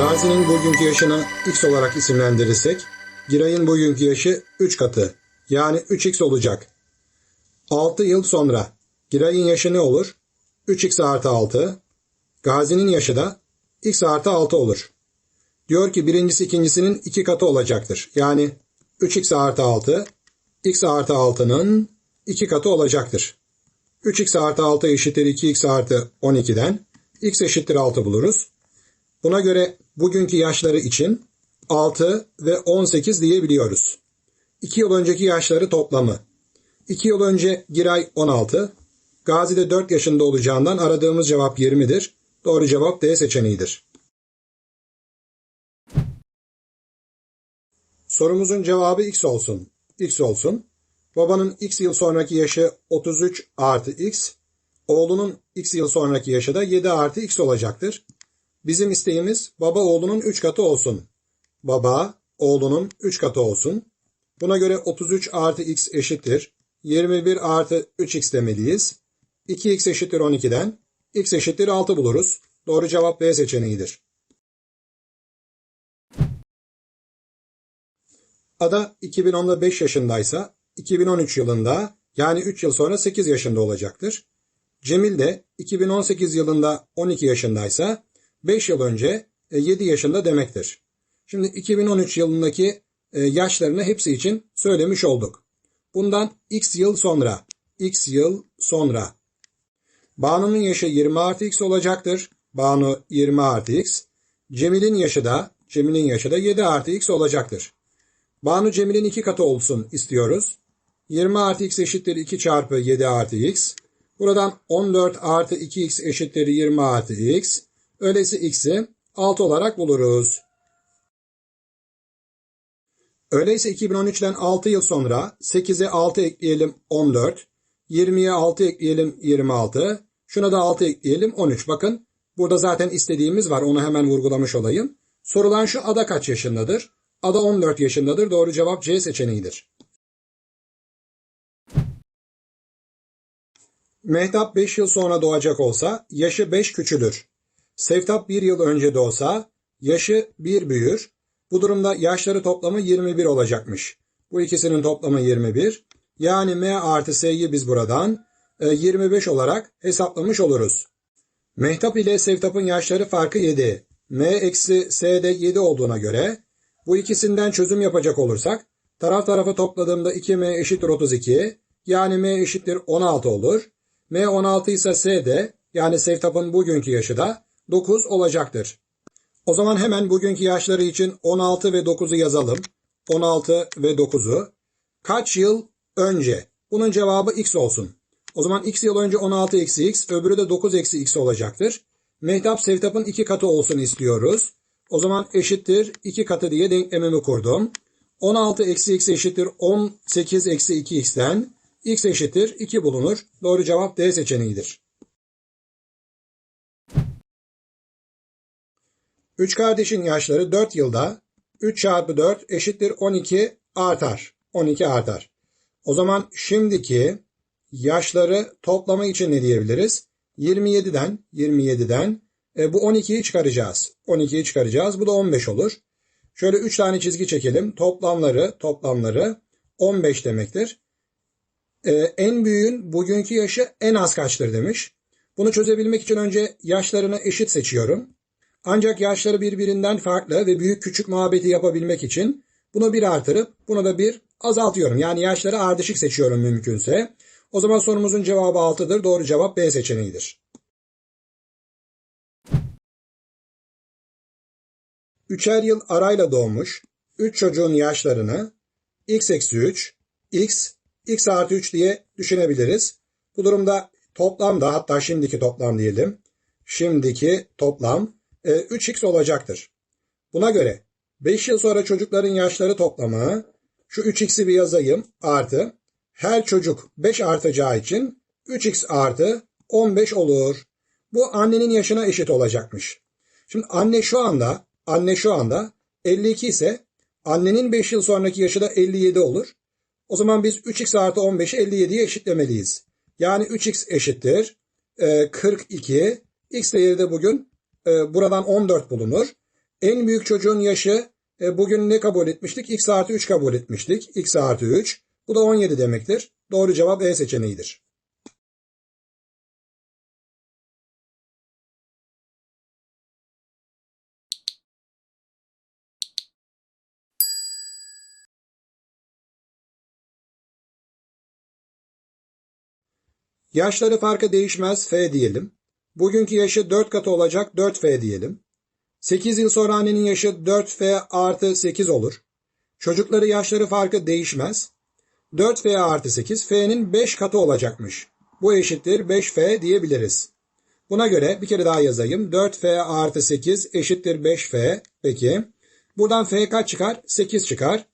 Gazi'nin bugünkü yaşını x olarak isimlendirirsek, Giray'ın bugünkü yaşı 3 katı yani 3x olacak. 6 yıl sonra Giray'ın yaşı ne olur? 3x artı 6. Gazi'nin yaşı da x artı 6 olur. Diyor ki birincisi ikincisinin iki katı olacaktır. Yani 3x artı 6, x artı 6'nın iki katı olacaktır. 3x artı 6 eşittir 2x artı 12'den x eşittir 6 buluruz. Buna göre bugünkü yaşları için 6 ve 18 diyebiliyoruz. 2 yıl önceki yaşları toplamı. 2 yıl önce Giray 16, Gazi de 4 yaşında olacağından aradığımız cevap 20'dir. Doğru cevap D seçeneğidir. Sorumuzun cevabı x olsun. x olsun. Babanın x yıl sonraki yaşı 33 artı x. Oğlunun x yıl sonraki yaşı da 7 artı x olacaktır. Bizim isteğimiz baba oğlunun 3 katı olsun. Baba oğlunun 3 katı olsun. Buna göre 33 artı x eşittir. 21 artı 3x demeliyiz. 2x eşittir 12'den x eşittir 6 buluruz. Doğru cevap B seçeneğidir. Ada 2010'da 5 yaşındaysa 2013 yılında yani 3 yıl sonra 8 yaşında olacaktır. Cemil de 2018 yılında 12 yaşındaysa 5 yıl önce 7 yaşında demektir. Şimdi 2013 yılındaki e, yaşlarını hepsi için söylemiş olduk. Bundan x yıl sonra, x yıl sonra. Banu'nun yaşı 20 artı x olacaktır. Banu 20 artı x. Cemil'in yaşı da, Cemil'in yaşı da 7 artı x olacaktır. Banu Cemil'in iki katı olsun istiyoruz. 20 artı x eşittir 2 çarpı 7 artı x. Buradan 14 artı 2x eşittir 20 artı x. Öyleyse x'i 6 olarak buluruz. Öyleyse 2013'ten 6 yıl sonra 8'e 6 ekleyelim 14. 20'ye 6 ekleyelim 26. Şuna da 6 ekleyelim 13. Bakın burada zaten istediğimiz var onu hemen vurgulamış olayım. Sorulan şu ada kaç yaşındadır? Ada 14 yaşındadır. Doğru cevap C seçeneğidir. Mehtap 5 yıl sonra doğacak olsa yaşı 5 küçülür. Sevtap 1 yıl önce doğsa yaşı 1 büyür. Bu durumda yaşları toplamı 21 olacakmış. Bu ikisinin toplamı 21. Yani M artı S'yi biz buradan 25 olarak hesaplamış oluruz. Mehtap ile Sevtap'ın yaşları farkı 7. M eksi S de 7 olduğuna göre bu ikisinden çözüm yapacak olursak taraf tarafa topladığımda 2M eşittir 32 yani M eşittir 16 olur. M 16 ise S de yani Sevtap'ın bugünkü yaşı da 9 olacaktır. O zaman hemen bugünkü yaşları için 16 ve 9'u yazalım. 16 ve 9'u. Kaç yıl önce? Bunun cevabı x olsun. O zaman x yıl önce 16 eksi x, öbürü de 9 eksi x olacaktır. Mehtap Sevtap'ın iki katı olsun istiyoruz. O zaman eşittir 2 katı diye denklemimi kurdum. 16 eksi x eşittir 18 eksi 2x'ten x eşittir 2 bulunur. Doğru cevap D seçeneğidir. Üç kardeşin yaşları 4 yılda 3 çarpı 4 eşittir 12 artar. 12 artar. O zaman şimdiki yaşları toplama için ne diyebiliriz? 27'den 27'den e, bu 12'yi çıkaracağız. 12'yi çıkaracağız. Bu da 15 olur. Şöyle 3 tane çizgi çekelim. Toplamları toplamları 15 demektir. E, en büyüğün bugünkü yaşı en az kaçtır demiş. Bunu çözebilmek için önce yaşlarını eşit seçiyorum. Ancak yaşları birbirinden farklı ve büyük küçük muhabbeti yapabilmek için bunu bir artırıp bunu da bir azaltıyorum. Yani yaşları ardışık seçiyorum mümkünse. O zaman sorumuzun cevabı 6'dır. Doğru cevap B seçeneğidir. Üçer yıl arayla doğmuş 3 çocuğun yaşlarını x eksi 3, x, x artı 3 diye düşünebiliriz. Bu durumda toplamda hatta şimdiki toplam diyelim. Şimdiki toplam 3x olacaktır. Buna göre 5 yıl sonra çocukların yaşları toplamı şu 3x'i bir yazayım artı her çocuk 5 artacağı için 3x artı 15 olur. Bu annenin yaşına eşit olacakmış. Şimdi anne şu anda anne şu anda 52 ise annenin 5 yıl sonraki yaşı da 57 olur. O zaman biz 3x artı 15'i 57'ye eşitlemeliyiz. Yani 3x eşittir 42. X değeri de bugün e, buradan 14 bulunur. En büyük çocuğun yaşı e, bugün ne kabul etmiştik? X artı 3 kabul etmiştik. X artı 3. Bu da 17 demektir. Doğru cevap E seçeneğidir. Yaşları farkı değişmez F diyelim. Bugünkü yaşı 4 katı olacak 4F diyelim. 8 yıl sonra annenin yaşı 4F artı 8 olur. Çocukları yaşları farkı değişmez. 4F artı 8 F'nin 5 katı olacakmış. Bu eşittir 5F diyebiliriz. Buna göre bir kere daha yazayım. 4F artı 8 eşittir 5F. Peki. Buradan F kaç çıkar? 8 çıkar.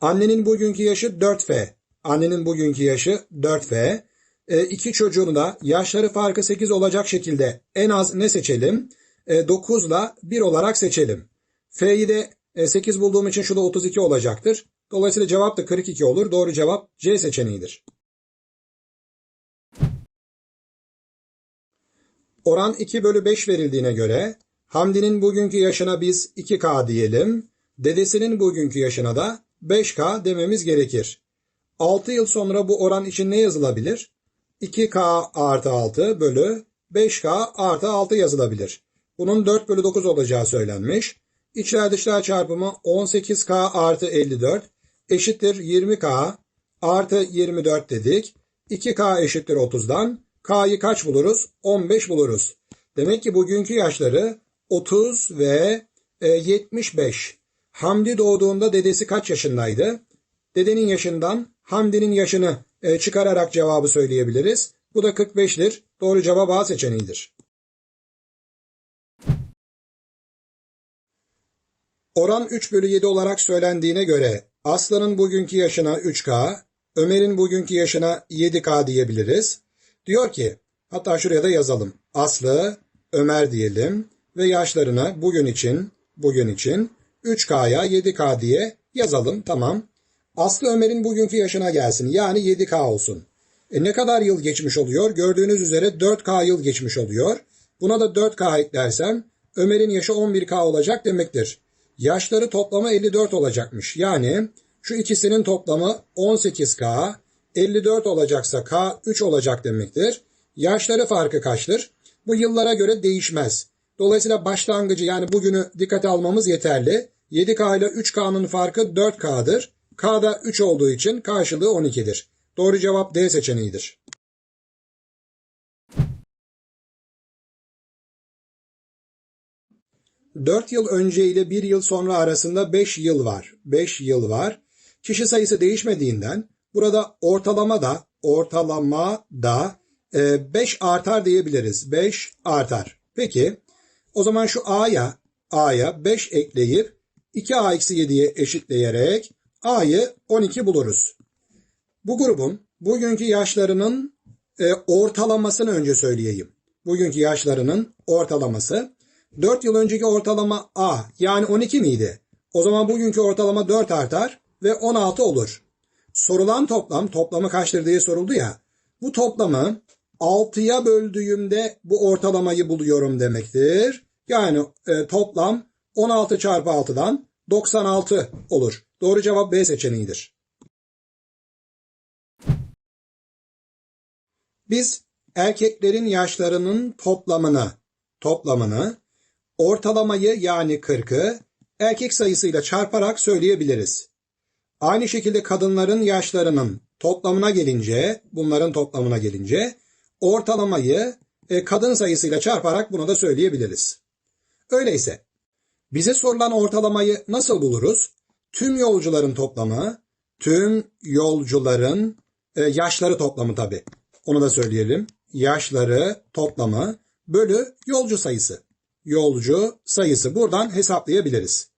Annenin bugünkü yaşı 4F. Annenin bugünkü yaşı 4F. E, iki çocuğunu da yaşları farkı 8 olacak şekilde en az ne seçelim? E, 9 ile 1 olarak seçelim. F'yi de e, 8 bulduğum için şurada 32 olacaktır. Dolayısıyla cevap da 42 olur. Doğru cevap C seçeneğidir. Oran 2 bölü 5 verildiğine göre Hamdi'nin bugünkü yaşına biz 2K diyelim. Dedesinin bugünkü yaşına da 5K dememiz gerekir. 6 yıl sonra bu oran için ne yazılabilir? 2K artı 6 bölü 5K artı 6 yazılabilir. Bunun 4 bölü 9 olacağı söylenmiş. İçler dışlar çarpımı 18K artı 54 eşittir 20K artı 24 dedik. 2K eşittir 30'dan. K'yı kaç buluruz? 15 buluruz. Demek ki bugünkü yaşları 30 ve 75. Hamdi doğduğunda dedesi kaç yaşındaydı? Dedenin yaşından Hamdi'nin yaşını e, çıkararak cevabı söyleyebiliriz. Bu da 45'tir. Doğru cevap A seçeneğidir. Oran 3 bölü 7 olarak söylendiğine göre Aslan'ın bugünkü yaşına 3K, Ömer'in bugünkü yaşına 7K diyebiliriz. Diyor ki, hatta şuraya da yazalım. Aslı, Ömer diyelim ve yaşlarına bugün için, bugün için 3K'ya 7K diye yazalım. Tamam. Aslı Ömer'in bugünkü yaşına gelsin. Yani 7K olsun. E ne kadar yıl geçmiş oluyor? Gördüğünüz üzere 4K yıl geçmiş oluyor. Buna da 4K eklersem Ömer'in yaşı 11K olacak demektir. Yaşları toplamı 54 olacakmış. Yani şu ikisinin toplamı 18K, 54 olacaksa K 3 olacak demektir. Yaşları farkı kaçtır? Bu yıllara göre değişmez. Dolayısıyla başlangıcı yani bugünü dikkate almamız yeterli. 7K ile 3K'nın farkı 4K'dır. K'da 3 olduğu için karşılığı 12'dir. Doğru cevap D seçeneğidir. Dört yıl önce ile bir yıl sonra arasında 5 yıl var. 5 yıl var. Kişi sayısı değişmediğinden burada ortalama da ortalama da 5 artar diyebiliriz. 5 artar. Peki o zaman şu A'ya A'ya 5 ekleyip 2A-7'ye eşitleyerek A'yı 12 buluruz. Bu grubun bugünkü yaşlarının e, ortalamasını önce söyleyeyim. Bugünkü yaşlarının ortalaması 4 yıl önceki ortalama A yani 12 miydi? O zaman bugünkü ortalama 4 artar ve 16 olur. Sorulan toplam toplamı kaçtır diye soruldu ya. Bu toplamı 6'ya böldüğümde bu ortalamayı buluyorum demektir. Yani e, toplam 16 çarpı 6'dan 96 olur. Doğru cevap B seçeneğidir. Biz erkeklerin yaşlarının toplamını, toplamını, ortalamayı yani 40'ı erkek sayısıyla çarparak söyleyebiliriz. Aynı şekilde kadınların yaşlarının toplamına gelince, bunların toplamına gelince ortalamayı e, kadın sayısıyla çarparak bunu da söyleyebiliriz. Öyleyse bize sorulan ortalamayı nasıl buluruz? Tüm yolcuların toplamı, tüm yolcuların e, yaşları toplamı tabi. Onu da söyleyelim. Yaşları toplamı bölü yolcu sayısı. Yolcu sayısı buradan hesaplayabiliriz.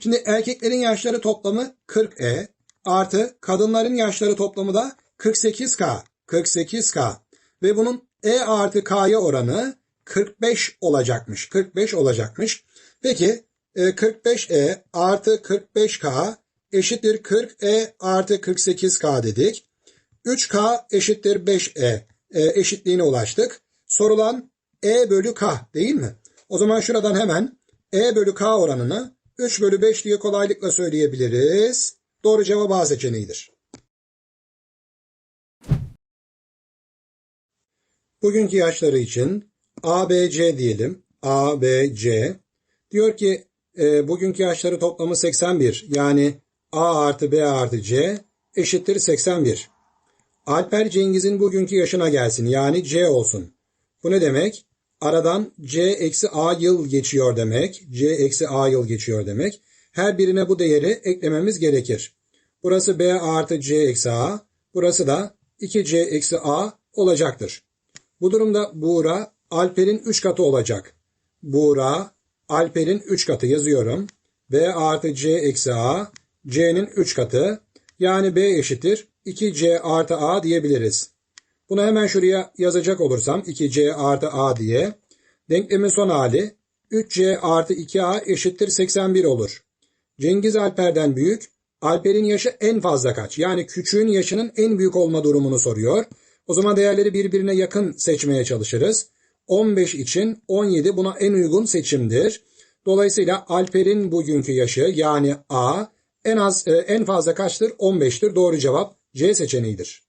Şimdi erkeklerin yaşları toplamı 40E artı kadınların yaşları toplamı da 48K. 48K ve bunun E artı K'ya oranı 45 olacakmış. 45 olacakmış. Peki 45E e artı 45K eşittir 40E artı 48K dedik. 3K eşittir 5E e, eşitliğine ulaştık. Sorulan E bölü K değil mi? O zaman şuradan hemen E bölü K oranını 3 bölü 5 diye kolaylıkla söyleyebiliriz. Doğru cevap A seçeneğidir. Bugünkü yaşları için A, B, C diyelim. A, B, C. Diyor ki e, bugünkü yaşları toplamı 81. Yani A artı B artı C eşittir 81. Alper Cengiz'in bugünkü yaşına gelsin. Yani C olsun. Bu ne demek? Aradan C eksi A yıl geçiyor demek. C eksi A yıl geçiyor demek. Her birine bu değeri eklememiz gerekir. Burası B artı C eksi A. Burası da 2C eksi A olacaktır. Bu durumda Buğra Alper'in 3 katı olacak. Buğra Alper'in 3 katı yazıyorum. B artı C eksi A C'nin 3 katı. Yani B eşittir 2C artı A diyebiliriz. Bunu hemen şuraya yazacak olursam 2C artı A diye. Denklemin son hali 3C artı 2A eşittir 81 olur. Cengiz Alper'den büyük. Alper'in yaşı en fazla kaç? Yani küçüğün yaşının en büyük olma durumunu soruyor. O zaman değerleri birbirine yakın seçmeye çalışırız. 15 için 17 buna en uygun seçimdir. Dolayısıyla Alper'in bugünkü yaşı yani A en az e, en fazla kaçtır? 15'tir. Doğru cevap C seçeneğidir.